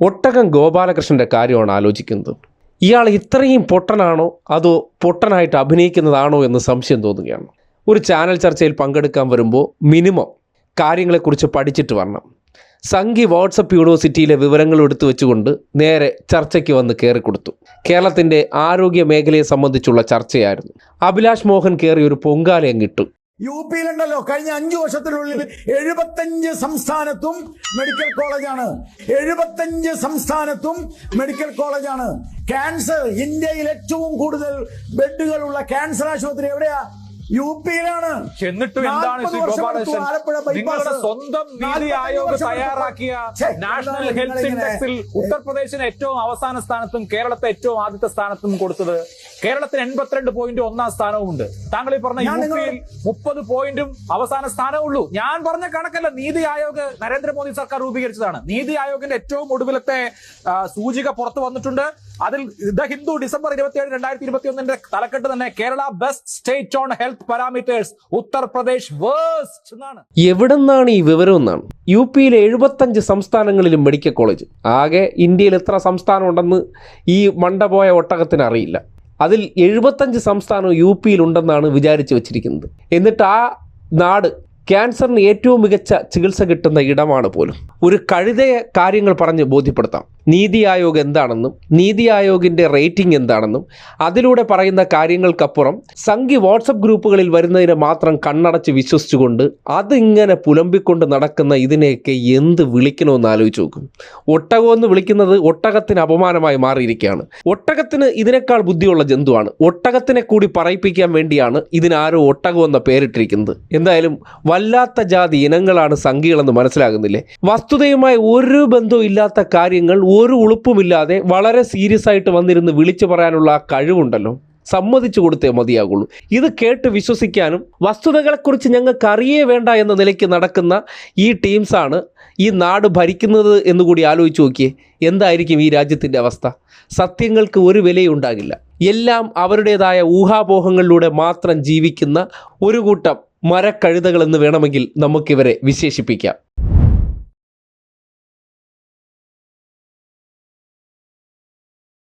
ഒട്ടകം ഗോപാലകൃഷ്ണന്റെ കാര്യമാണ് ആലോചിക്കുന്നത്. ഇയാൾ ഇത്രയും പൊട്ടനാണോ? അതോ പൊട്ടനായിട്ട് അഭിനയിക്കുന്നതാണോ എന്ന് സംശയം തോന്നുകയാണ്. ഒരു ചാനൽ ചർച്ചയിൽ പങ്കെടുക്കാൻ വരുമ്പോൾ മിനിമം കാര്യങ്ങളെക്കുറിച്ച് പഠിച്ചിട്ട് വരണം. സംഘി വാട്സപ്പ് യൂണിവേഴ്സിറ്റിയിലെ വിവരങ്ങൾ എടുത്തു വെച്ചുകൊണ്ട് നേരെ ചർച്ചയ്ക്ക് വന്ന് കയറിക്കൊടുത്തു. കേരളത്തിന്റെ ആരോഗ്യ മേഖലയെ സംബന്ധിച്ചുള്ള ചർച്ചയായിരുന്നു. അഭിലാഷ് മോഹൻ കയറി ഒരു പൊങ്കാലയം കിട്ടു യു പിയിലുണ്ടല്ലോ. കഴിഞ്ഞ അഞ്ചു വർഷത്തിനുള്ളിൽ എഴുപത്തഞ്ച് സംസ്ഥാനത്തും മെഡിക്കൽ കോളേജാണ് എഴുപത്തഞ്ച് സംസ്ഥാനത്തും മെഡിക്കൽ കോളേജാണ് ക്യാൻസർ ഇന്ത്യയിൽ ഏറ്റവും കൂടുതൽ ബെഡുകളുള്ള ക്യാൻസർ ആശുപത്രി എവിടെയാ? യു പിയിലാണ്. എന്നിട്ടും എന്താണ് ശ്രീ 40 വർഷം എടുത്തു ഗോപാലകൃഷ്ണൻ? ആലപ്പുഴ bypass. നിങ്ങളുടെ സ്വന്തം നീതി ആയോഗ് തയ്യാറാക്കിയ നാഷണൽ എന്താണ് ഹെൽത്ത് ഇൻഡെക്സിൽ ഉത്തർപ്രദേശിന് ഏറ്റവും അവസാന സ്ഥാനത്തും കേരളത്തെ ഏറ്റവും ആദ്യത്തെ സ്ഥാനത്തും കൊടുത്തത്? കേരളത്തിന് എൺപത്തിരണ്ട് പോയിന്റ് ഒന്നാം സ്ഥാനവുമുണ്ട്. താങ്കൾ ഈ പറഞ്ഞ യുപിയിൽ യു നിങ്ങളോട് പിയിൽ മുപ്പത് പോയിന്റും അവസാന സ്ഥാനവും ഉള്ളൂ ഞാൻ പറഞ്ഞ കണക്കല്ല നീതി ആയോഗ് നരേന്ദ്രമോദി സർക്കാർ രൂപീകരിച്ചതാണ്. നീതി ആയോഗിന്റെ ഏറ്റവും ഒടുവിലത്തെ സൂചിക പുറത്തു വന്നിട്ടുണ്ട്. അതിൽ ദ ഹിന്ദു ഡിസംബർ ഇരുപത്തിയേഴ് രണ്ടായിരത്തി ഇരുപത്തി ഒന്നിന്റെ തലക്കെട്ട് തന്നെ Kerala best state on health parameters Uttar Pradesh worst എന്നാണ്. എവിടെന്നാണ് ഈ വിവരം എന്നാണ്? യു പിയിലെ എഴുപത്തഞ്ച് സംസ്ഥാനങ്ങളിലും മെഡിക്കൽ കോളേജ്. ആകെ ഇന്ത്യയിൽ എത്ര സംസ്ഥാനം ഉണ്ടെന്ന് ഈ മണ്ടപോയ ഒട്ടകത്തിന് അറിയില്ല. അതിൽ എഴുപത്തഞ്ച് സംസ്ഥാനം യു പിയിലുണ്ടെന്നാണ് വിചാരിച്ചു വച്ചിരിക്കുന്നത്. എന്നിട്ട് ആ നാട് ക്യാൻസറിന് ഏറ്റവും മികച്ച ചികിത്സ കിട്ടുന്ന ഇടമാണ് പോലും. ഒരു കഴുതയെ കാര്യങ്ങൾ പറഞ്ഞ് ബോധ്യപ്പെടുത്താം. നീതി ആയോഗ് എന്താണെന്നും നീതി ആയോഗിന്റെ റേറ്റിംഗ് എന്താണെന്നും അതിലൂടെ പറയുന്ന കാര്യങ്ങൾക്കപ്പുറം സംഘി വാട്സപ്പ് ഗ്രൂപ്പുകളിൽ വരുന്നതിനെ മാത്രം കണ്ണടച്ച് വിശ്വസിച്ചുകൊണ്ട് അതിങ്ങനെ പുലമ്പിക്കൊണ്ട് നടക്കുന്ന ഇതിനെയൊക്കെ എന്ത് വിളിക്കണമെന്ന് ആലോചിച്ച് നോക്കും. ഒട്ടകം എന്ന് വിളിക്കുന്നത് ഒട്ടകത്തിന് അപമാനമായി മാറിയിരിക്കുകയാണ്. ഒട്ടകത്തിന് ഇതിനേക്കാൾ ബുദ്ധിയുള്ള ജന്തുവാണ്. ഒട്ടകത്തിനെ കൂടി പറയിപ്പിക്കാൻ വേണ്ടിയാണ് ഇതിനാരോ ഒട്ടകം എന്ന പേരിട്ടിരിക്കുന്നത്. എന്തായാലും വല്ലാത്ത ജാതി ഇനങ്ങളാണ് സംഘികളെന്ന് മനസ്സിലാകുന്നില്ലേ? വസ്തുതയുമായി ഒരു ബന്ധവും ഇല്ലാത്ത കാര്യങ്ങൾ ഒരു ഉളുപ്പുമില്ലാതെ വളരെ സീരിയസ് ആയിട്ട് വന്നിരുന്ന് വിളിച്ചു പറയാനുള്ള ആ കഴിവുണ്ടല്ലോ. സമ്മതിച്ചു കൊടുത്തേ മതിയാകുള്ളൂ. ഇത് കേട്ട് വിശ്വസിക്കാനും വസ്തുതകളെക്കുറിച്ച് ഞങ്ങൾക്ക് അറിയേ വേണ്ട എന്ന നിലയ്ക്ക് നടക്കുന്ന ഈ ടീംസാണ് ഈ നാട് ഭരിക്കുന്നത് എന്നുകൂടി ആലോചിച്ച് നോക്കിയേ. എന്തായിരിക്കും ഈ രാജ്യത്തിന്റെ അവസ്ഥ? സത്യങ്ങൾക്ക് ഒരു വിലയുണ്ടാകില്ല എല്ലാം അവരുടേതായ ഊഹാപോഹങ്ങളിലൂടെ മാത്രം ജീവിക്കുന്ന ഒരു കൂട്ടം മരക്കഴുതകളെന്ന് വേണമെങ്കിൽ നമുക്കിവരെ വിശേഷിപ്പിക്കാം.